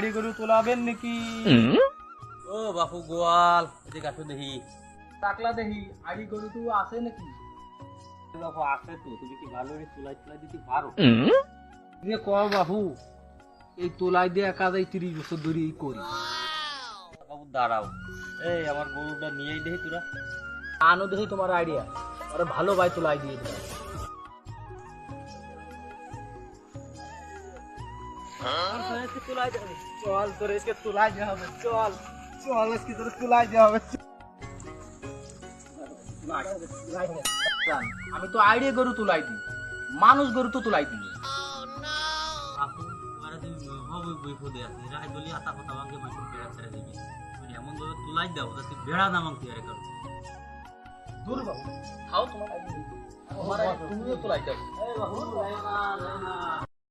আড়ি গরু তোলাবেন নাকি? ও বাপু গোয়াল। এদিকে আসো দেখি। টাকলা দেখি। আড়ি গরু তো আছে নাকি? বাপু আছে তো তুমি কি ভালো করে চুলাই চুলাই দিতে পারো? যে ক বাবু এই তোলাই দিয়ে কাজ এই তিরিশ বছর ধরে এই করি। বাবু দাঁড়াও। এই আমার গরুটা নিয়েই দেখি তোরা। আনো দেখি তোমার আইডিয়া আরে ভালো ভাই তোলাই দিয়ে দিলাম চল তোর এসে তোলাই দেওয়া হবে চল চল আজকে তোর তোলাই দেওয়া হবে। আমি তো আইডিয়া গরু তোলাই দিই মানুষ গরু তো তোলাই দিই। বিপদে আছে রাই বলি আতা কথা ভাঙে মাইকে বেড়া ছেড়ে দিবি। তুমি এমন ভাবে তুলাই দাও যাতে বেড়া না মাংতে আরে করো দূর বাবু খাও তোমার তুমিও তোলাই দাও।